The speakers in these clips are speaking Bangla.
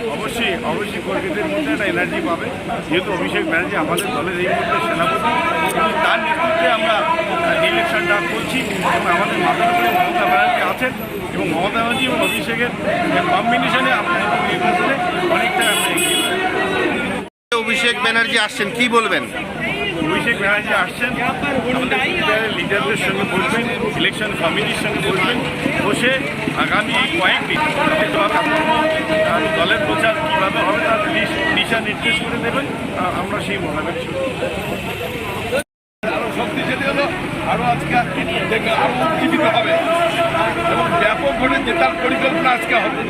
অবশ্যই অবশ্যই কর্মীদের মধ্যে একটা এনার্জি পাবে। যেহেতু অভিষেক ব্যানার্জি আমাদের দলের এই মুহূর্তে সেনাপতি এবং তার নেতৃত্বে আমরা ইলেকশনটা করছি এবং আমাদের মাথার উপরে মমতা ব্যানার্জি আছেন এবং মমতা ব্যানার্জি এবং অভিষেকের কম্বিনেশনে নির্বাচনে অনেকটা। অভিষেক ব্যানার্জি আসছেন কি বলবেন অভিষেক ব্যানার্জি আসছেন আমাদের লিডারদের সঙ্গে বসবেন ইলেকশন কমিটির সঙ্গে বসবেন বসে আগামী কয়েকদিন দলের প্রচার কীভাবে হবে তার দিশ- দিশা নির্দেশ করে দেবেন আমরা সেই মোতাবেক উজ্জীবিত হবে। এবং ব্যাপক জেতার পরিকল্পনা আজকে হবে।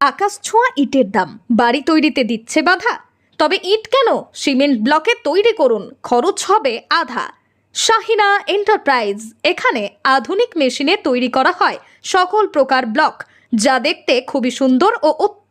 আকাশ ছোঁয়া ইটের দাম। বাড়ি তৈরিতে দিচ্ছে বাধা। তবে ইট কেন? সিমেন্ট ব্লকে তৈরি করুন। খরচ হবে আধা। শাহিনা এন্টারপ্রাইজ। এখানে আধুনিক মেশিনে তৈরি করা হয় সকল প্রকার ব্লক। যা দেখতে খুবই সুন্দর ও